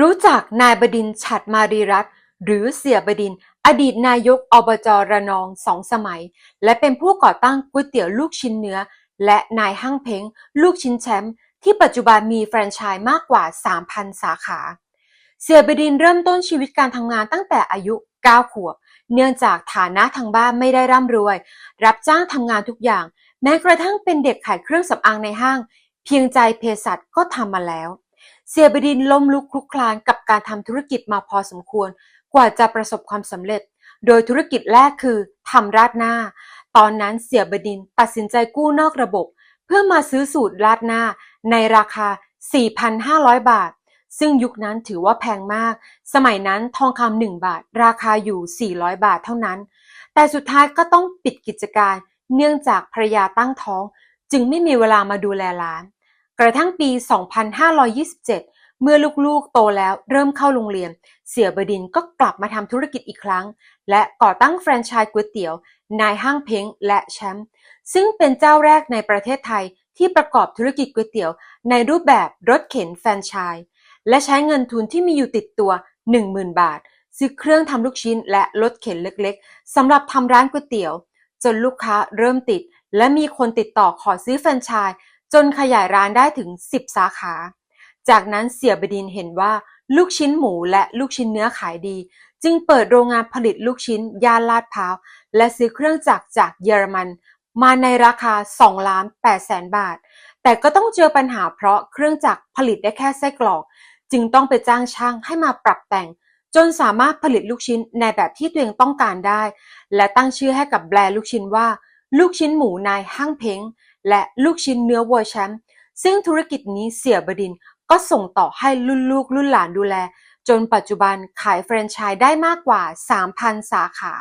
รู้จักนายบดินฉัตรมารีรัตน์หรือเสียบดิน อดีตนายกอบจระนองสองสมัย และเป็นผู้ก่อตั้งก๋วยเตี๋ยวลูกชิ้นเนื้อ และนายห้างเพ้งลูกชิ้นแชมป์ที่ปัจจุบันมีแฟรนไชส์มากกว่า 3,000 สาขา เสียบดินเริ่มต้นชีวิตการทำงานตั้งแต่อายุ 9 ขวบ เนื่องจากฐานะทางบ้านไม่ได้ร่ำรวย รับจ้างทำงานทุกอย่าง แม้กระทั่งเป็นเด็กขายเครื่องสำอางในห้าง เพียงใจเภสัชก็ทำมาแล้ว เสียบดินล้มลุกคลุกคลานกับการทำธุรกิจมาพอสมควร กว่าจะประสบความสำเร็จ โดยธุรกิจแรกคือทำราดหน้า ตอนนั้นเสียบดินตัดสินใจกู้นอกระบบ เพื่อมาซื้อสูตรราดหน้า ในราคา 4,500 บาท ซึ่งยุคนั้นถือว่าแพงมาก สมัยนั้นทองคำหนึ่งบาท ราคาอยู่ 400 บาทเท่านั้น แต่สุดท้ายก็ต้องปิดกิจการ เนื่องจากภรรยาตั้งท้อง จึงไม่มีเวลามาดูแลร้าน กระทั่งปี 2527 เมื่อลูกๆโตแล้วเริ่มเข้าโรงเรียน เสี่ยบดินก็กลับมาทำธุรกิจอีกครั้ง และก่อตั้งแฟรนไชส์ก๋วยเตี๋ยว นายห้างเพ้งและแชมป์ซึ่งเป็นเจ้าแรกในประเทศไทยที่ประกอบธุรกิจก๋วยเตี๋ยว ในรูปแบบรถเข็นแฟรนไชส์และใช้เงินทุนที่มีอยู่ติดตัว 10,000 บาท ซื้อเครื่องทำลูกชิ้นและรถเข็นเล็กๆสำหรับทำร้านก๋วยเตี๋ยว จนลูกค้าเริ่มติด และมีคนติดต่อขอซื้อแฟรนไชส์ จนขยายร้านได้ถึง 10 สาขา จากนั้นเสียบดินเห็นว่าลูกชิ้นหมูและลูกชิ้นเนื้อขายดี จึงเปิดโรงงานผลิตลูกชิ้นย่านลาดพร้าว และซื้อเครื่องจักรจากเยอรมัน มาในราคา2ล้าน8แสนบาท แต่ก็ต้องเจอปัญหาเพราะเครื่องจักรผลิตได้แค่ไส้กรอก จึงต้องไปจ้างช่างให้มาปรับแต่ง จนสามารถผลิตลูกชิ้นในแบบที่ตัวเองต้องการได้ และตั้งชื่อให้กับแบรนด์ลูกชิ้นว่า ลูกชิ้นหมูนายห้างเพ้ง และลูกชิ้นเนื้อวัวแชมป์ซึ่งธุรกิจนี้เสียบดินก็ส่งต่อให้รุ่นลูกรุ่นหลานดูแล จนปัจจุบันขายแฟรนไชส์ได้มากกว่า 3,000 สาขา